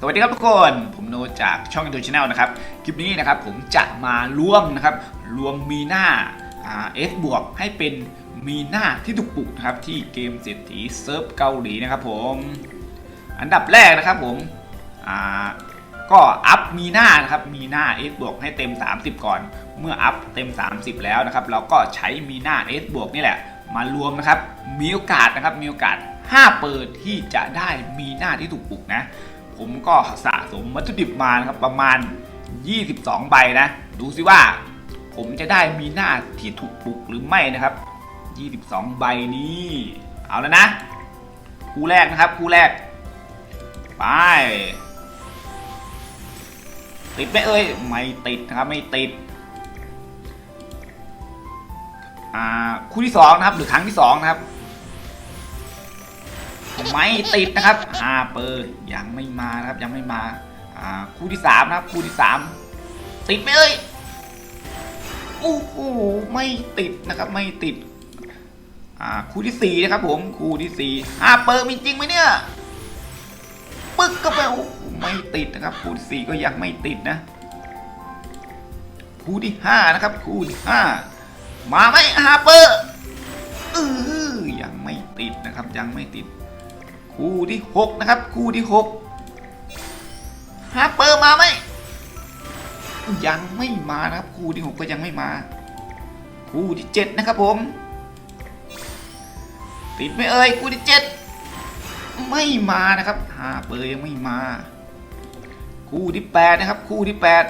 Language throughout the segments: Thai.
สวัสดีครับทุกคน ผมโนจากช่อง i n t o Channel นะครับ คลิปนี้นะครับผมจะมาร่วมนะครับรวมมีหน้าเอสบวกให้เป็นมีหน้าที่ถูกปลุกนะครับที่เกมเศรษฐีเซิร์ฟเกาหลีนะครับผมอันดับแรกนะครับผมก็อัพมีหน้านะครับมีหน้า S บวกให้เต็ม 30 ก่อน เมื่ออัพเต็ม 30 แล้วนะครับ เราก็ใช้มีหน้า S บวกนี่แหละ มารวมนะครับมีโอกาสนะครับมีโอกาส 5 เปิดที่จะได้มีหน้าที่ถูกปลุกนะ ผมก็สะสมวัตถุดิบมานะครับประมาณ 22 ใบนะ ดูซิว่า ผมจะได้มีหน้าที่ถูกปลุกหรือไม่นะครับ 22 ใบนี้ เอาแล้วนะ คู่แรกนะครับ คู่แรก ไป ติดไหมเอ่ยไม่ติดนะครับ ไม่ติด อ่า คู่ที่สองนะครับ หรือครั้งที่สองนะครับ ไม่ติดนะครับห้าเปอร์ยังไม่มานะครับยังไม่มาอ่าคู่ที่สามนะครับคู่ที่สามติดไหมเอ่ยโอ้โหไม่ติดนะครับไม่ติดอ่าคู่ที่สี่นะครับผมคู่ที่สี่ห้าเปอร์มีจริงไหมเนี่ยปึ๊กก็ไปโอ้ไม่ติดนะครับ คู่ที่สี่ก็ยังไม่ติดนะ คู่ที่ห้านะครับ คู่ที่ห้ามาไหมฮาเปอร์เออยังไม่ติดนะครับยังไม่ติด คู่ที่หกนะครับ คู่ที่หกฮาเปอร์มาไหมยังไม่มานะครับ คู่ที่หกก็ยังไม่มา คู่ที่เจ็ดนะครับผม ติดไหมเอ่ยคู่ที่เจ็ดไม่มานะครับหาเปอร์ยังไม่มา คู่ที่แปดนะครับ คู่ที่แปด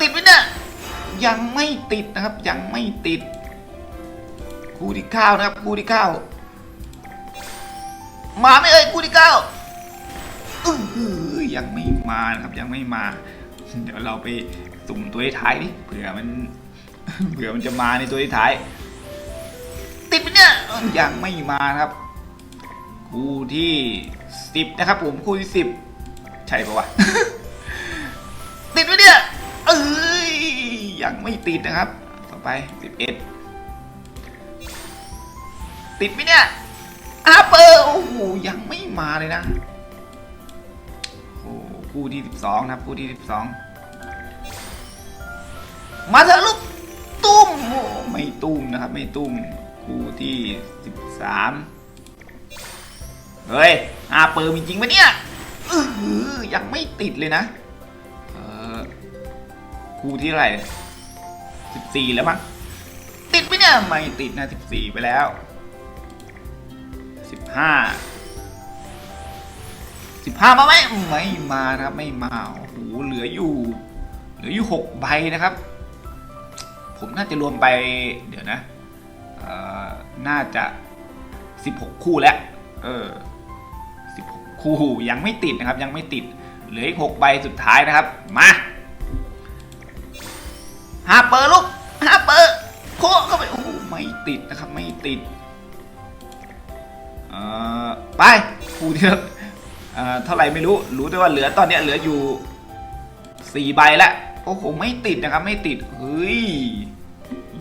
ติดไหมเนี่ยยังไม่ติดนะครับยังไม่ติด คู่ที่เก้านะครับ คู่ที่เก้า มาไหม่เอ่ยคู่ที่เก้าอื้อหือยังไม่มานะครับยังไม่มา เดี๋ยวเราไปสุ่มตัวท้ายดิเผื่อมันเผื่อมันจะมาในตัวท้าย ติดไหมเนี่ยยังไม่มานะครับ คู่ที่สิบนะครับ ผมคู่ที่สิบใช่ปะวะติดไหมเนี่ยเอ้ยยังไม่ติดนะครับ ต่อไปสิบเอ็ดติดไหมเนี่ยอา เปอร์โอ้โหยังไม่มาเลยนะโอ้โหคู่ที่สิบสองนะครับคู่ที่สิบสองมาเถอะลูกตุ้มโอ้ไม่ตุ้มนะครับ ไม่ตุ้มคู่ที่สิบสามเฮ้ยอาเปิดมีจริงปะเนี่ยยังไม่ติดเลยนะเออคู่ที่เท่าไร่สิบสี่แล้วมั้งติดไหมเนี่ยไม่ติดนะสิบสี่ไปแล้ว ห้าสิบห้ามาไหมไม่มาครับไม่มาโอ้โหเหลืออยู่ เหลืออยู่หกใบนะครับ ผมน่าจะรวมไปเดี๋ยวนะน่าจะ16คู่แล้วเออ16คู่ยังไม่ติดนะครับ ยังไม่ติด เหลืออีก6ใบสุดท้ายนะครับ มาฮาเปอร์ลูกฮาเปอร์โคเข้าไปโอ้ไม่ติดนะครับ ไม่ติด ไปคู่ที่เอ่อเท่าไหร่ไม่รู้ รู้แต่ว่าเหลือตอนเนี้ยเหลืออยู่ 4 ใบแล้วโอ้โหไม่ติดนะครับ ไม่ติด เฮ้ย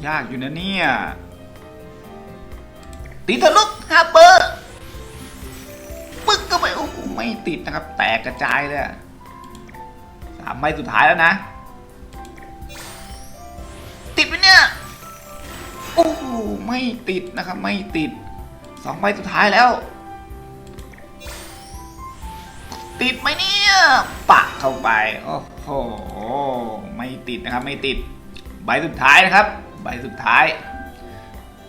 ยากอยู่นะเนี่ยติดทะลุฮาเปอร์ปึ๊กก็ไปโอ้โหไม่ติดนะครับ แตกกระจายเลยอะสามใบสุดท้ายแล้วนะ ติดไหมเนี่ย โอ้โหไม่ติดนะครับ ไม่ติด สองใบสุดท้ายแล้ว ติดไหมเนี่ยปะเข้าไป โอ้โห ไม่ติดนะครับ ไม่ติด ใบสุดท้ายนะครับ ใบสุดท้าย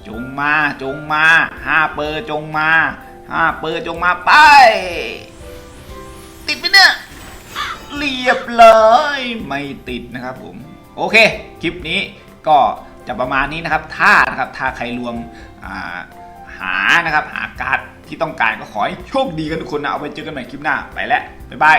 จงมา จงมาห้าเปอร์จงมาห้าเปอร์จงมาไป ติดไหมเนี่ย เรียบร้อยไม่ติดนะครับผม โอเค คลิปนี้ก็จะประมาณนี้นะครับ ถ้านะครับ ถ้าใครรวมอ่า หานะครับ หาการ์ดที่ต้องการก็ขอให้โชคดีกันทุกคนนะ เอาไปเจอกันใหม่คลิปหน้า ไปแล้ว บ๊ายบาย